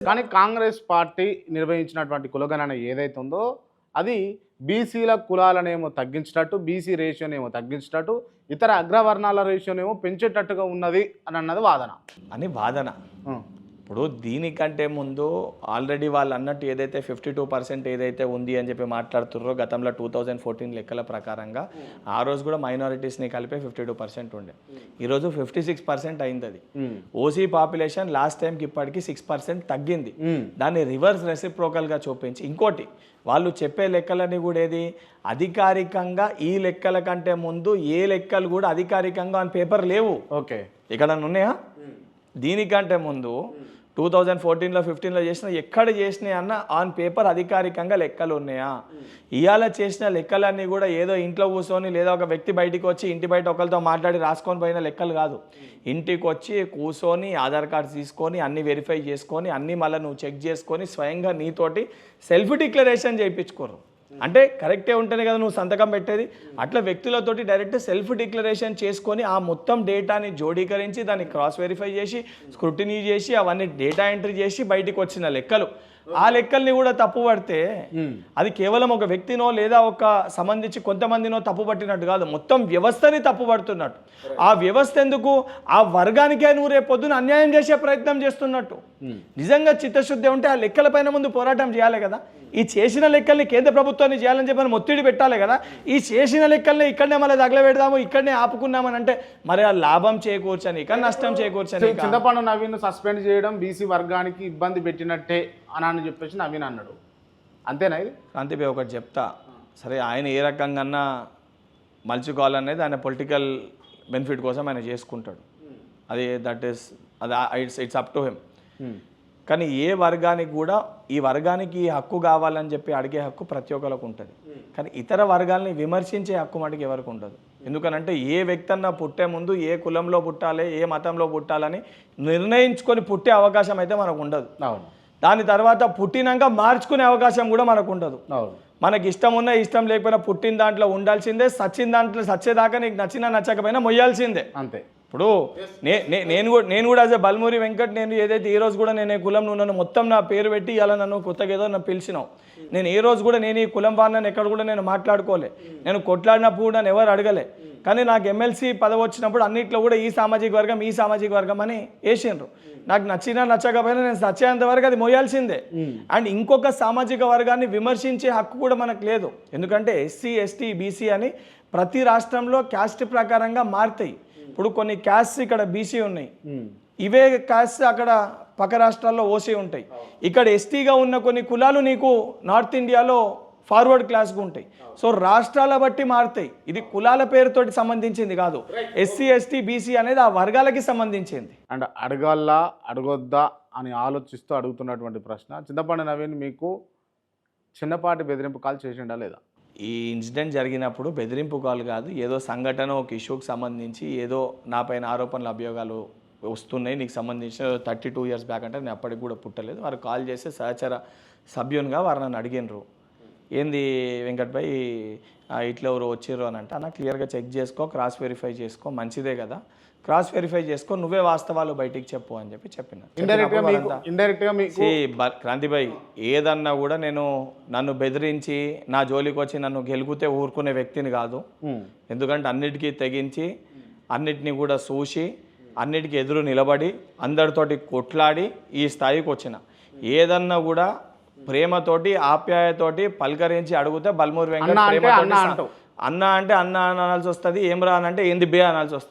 కానీ కాంగ్రెస్ పార్టీ నిర్వహించినటువంటి కులగణన ఏదైతే ఉందో అది బీసీల కులాలనేమో తగ్గించినట్టు బీసీ రేషియోనేమో తగ్గించినట్టు ఇతర అగ్రవర్ణాల రేషియోనేమో పెంచేటట్టుగా ఉన్నది అని అన్నది వాదన అని వాదన. ఇప్పుడు దీనికంటే ముందు ఆల్రెడీ వాళ్ళు అన్నట్టు ఏదైతే ఫిఫ్టీ టూ పర్సెంట్ ఏదైతే ఉంది అని చెప్పి మాట్లాడుతున్నారో గతంలో టూ థౌజండ్ ఫోర్టీన్ లెక్కల ప్రకారంగా ఆ రోజు కూడా మైనారిటీస్ని కలిపే ఫిఫ్టీ టూ పర్సెంట్ ఉండే. ఈరోజు ఫిఫ్టీ సిక్స్ పర్సెంట్ అయింది అది. ఓసీ పాపులేషన్ లాస్ట్ టైంకి ఇప్పటికి సిక్స్ పర్సెంట్ తగ్గింది. ఉం. దాన్ని రివర్స్ రెసిప్రోకల్గా చూపించి ఇంకోటి వాళ్ళు చెప్పే లెక్కలన్నీ కూడా ఏది? అధికారికంగా ఈ లెక్కల కంటే ముందు ఏ లెక్కలు కూడా అధికారికంగా ఆన్ పేపర్ లేవు. ఓకే. ఇక్కడ ఉన్నాయా? దీనికంటే ముందు టూ థౌజండ్ ఫోర్టీన్లో ఫిఫ్టీన్లో చేసిన ఎక్కడ చేసినాయి అన్న ఆన్ పేపర్ అధికారికంగా లెక్కలు ఉన్నాయా? ఇవాళ చేసిన లెక్కలన్నీ కూడా ఏదో ఇంట్లో కూర్చొని లేదా ఒక వ్యక్తి బయటికి వచ్చి ఇంటి బయట ఒకరితో మాట్లాడి రాసుకొని పోయిన లెక్కలు కాదు. ఇంటికి వచ్చి కూర్చొని ఆధార్ కార్డ్స్ తీసుకొని అన్ని వెరిఫై చేసుకొని అన్ని మళ్ళీ నువ్వు చెక్ చేసుకొని స్వయంగా నీతోటి సెల్ఫ్ డిక్లరేషన్ చేయించుకోరు. అంటే కరెక్టే ఉంటేనే కదా నువ్వు సంతకం పెట్టేది. అట్లా వ్యక్తులతోటి డైరెక్ట్ సెల్ఫ్ డిక్లరేషన్ చేసుకొని ఆ మొత్తం డేటాని జోడీకరించి దాన్ని క్రాస్ వెరిఫై చేసి స్క్రూటినీ చేసి అవన్నీ డేటా ఎంట్రీ చేసి బయటికి వచ్చిన లెక్కలు. ఆ లెక్కల్ని కూడా తప్పు పడితే అది కేవలం ఒక వ్యక్తినో లేదా ఒక సంబంధించి కొంతమందినో తప్పు పట్టినట్టు కాదు. మొత్తం వ్యవస్థని తప్పు పడుతున్నట్టు. ఆ వ్యవస్థ ఎందుకు? ఆ వర్గానికే నువ్వు రేపు పొద్దున అన్యాయం చేసే ప్రయత్నం చేస్తున్నట్టు. నిజంగా చిత్తశుద్ధి ఉంటే ఆ లెక్కల పైన ముందు పోరాటం చేయాలి కదా. ఈ చేసిన లెక్కల్ని కేంద్ర ప్రభుత్వాన్ని చేయాలని చెప్పి మనం ఒత్తిడి పెట్టాలి కదా. ఈ చేసిన లెక్కల్ని ఇక్కడనే మళ్ళీ తగలబెడదాము ఇక్కడనే ఆపుకున్నామని అంటే మరి ఆ లాభం చేకూర్చని ఇక నష్టం చేకూర్చని. చింతపండు నవీన్ సస్పెండ్ చేయడం బీసీ వర్గానికి ఇబ్బంది పెట్టినట్టే. అని అని చెప్పేసి నవీన్ అన్నాడు. అంతేనా ఇది? కాంతిపై ఒకటి చెప్తా. సరే ఆయన ఏ రకంగా మలుచుకోవాలనేది ఆయన పొలిటికల్ బెనిఫిట్ కోసం ఆయన చేసుకుంటాడు. అది దట్ ఈస్ అది it's it's up to him. కానీ ఏ వర్గానికి కూడా ఈ వర్గానికి ఈ హక్కు కావాలని చెప్పి అడిగే హక్కు ప్రతి ఒక్కరికి ఉంటుంది. కానీ ఇతర వర్గాల్ని విమర్శించే హక్కు మటుకు ఎవరికి ఉండదు. ఎందుకనంటే ఏ వ్యక్తి అన్నా పుట్టే ముందు ఏ కులంలో పుట్టాలి ఏ మతంలో పుట్టాలని నిర్ణయించుకొని పుట్టే అవకాశం అయితే మనకు ఉండదు. అవును. దాని తర్వాత పుట్టినాక మార్చుకునే అవకాశం కూడా మనకు ఉండదు మనకి ఇష్టం ఉన్నా ఇష్టం లేకపోయినా పుట్టిన దాంట్లో ఉండాల్సిందే సచ్చిన దాంట్లో సచ్చేదాకా నీకు నచ్చినా నచ్చకపోయినా మొయ్యాల్సిందే. అంతే. ఇప్పుడు నే నేను కూడా నేను కూడా యాజ్ బల్మూరి వెంకట్ నేను ఏదైతే ఈ రోజు కూడా నేను ఈ కులం నువ్వు నన్ను మొత్తం నా పేరు పెట్టి ఇలా నన్ను కొత్తగా ఏదో నన్ను పిలిచినావు. నేను ఏ రోజు కూడా నేను ఈ కులం వాడినని ఎక్కడ కూడా నేను మాట్లాడుకోలే. నేను కొట్లాడినప్పుడు నన్ను ఎవరు అడగలే. కానీ నాకు ఎమ్మెల్సీ పదవి వచ్చినప్పుడు అన్నిట్లో కూడా ఈ సామాజిక వర్గం ఈ సామాజిక వర్గం అని వేసిండ్రు. నాకు నచ్చినా నచ్చకపోయినా నేను సచ్చేంత వరకు అది మోయాల్సిందే. అండ్ ఇంకొక సామాజిక వర్గాన్ని విమర్శించే హక్కు కూడా మనకు లేదు. ఎందుకంటే ఎస్సీ ఎస్టీ బీసీ అని ప్రతి రాష్ట్రంలో క్యాస్ట్ ప్రకారంగా మారుతాయి. ఇప్పుడు కొన్ని క్యాస్ట్ ఇక్కడ బీసీ ఉన్నాయి. ఇవే క్యాస్ట్ అక్కడ పక్క రాష్ట్రాల్లో ఓసీ ఉంటాయి. ఇక్కడ ఎస్టీగా ఉన్న కొన్ని కులాలు నీకు నార్త్ ఇండియాలో ఫార్వర్డ్ క్లాస్గా ఉంటాయి. సో రాష్ట్రాల బట్టి మారుతాయి. ఇది కులాల పేరుతోటి సంబంధించింది కాదు. ఎస్సీ ఎస్టీ బీసీ అనేది ఆ వర్గాలకి సంబంధించింది. అండ్ అడగాలా అడగొద్దా అని ఆలోచిస్తూ అడుగుతున్నటువంటి ప్రశ్న. చింతపండు నవీన్ మీకు చిన్నపాటి బెదిరింపు కాల్ చేసిండా లేదా? ఈ ఇన్సిడెంట్ జరిగినప్పుడు బెదిరింపు కాల్ కాదు ఏదో సంఘటన ఒక ఇష్యూకి సంబంధించి ఏదో నా పైన ఆరోపణలు అభియోగాలు వస్తున్నాయి నీకు సంబంధించిన థర్టీ టూ ఇయర్స్ బ్యాక్ అంటే నేను అప్పటికి కూడా పుట్టలేదు. వారు కాల్ చేస్తే సహచర సభ్యునిగా వారు నన్ను అడిగినరు. ఏంది వెంకట్ భాయ్ ఇట్లా ఎవరు వచ్చిర్రు అని అంటే అన్న క్లియర్గా చెక్ చేసుకో క్రాస్ వెరిఫై చేసుకో మంచిదే కదా. క్రాస్ వెరిఫై చేసుకో నువ్వే వాస్తవాలు బయటికి చెప్పు అని చెప్పి చెప్పిన. క్రాంతిభాయ్ ఏదన్నా కూడా నేను నన్ను బెదిరించి నా జోలికి వచ్చి నన్ను గెలుకుతే ఊరుకునే వ్యక్తిని కాదు. ఎందుకంటే అన్నిటికీ తెగించి అన్నిటినీ కూడా చూసి అన్నిటికీ ఎదురు నిలబడి అందరితోటి కొట్లాడి ఈ స్థాయికి వచ్చిన. ఏదన్నా కూడా ప్రేమతోటి ఆప్యాయతోటి పలకరించి అడిగితే బల్మూరి వెంకట అన్న అంటే అన్న అనాల్సి వస్తుంది ఏం రా అంటే ఏంది బే అనాల్సి వస్తుంది.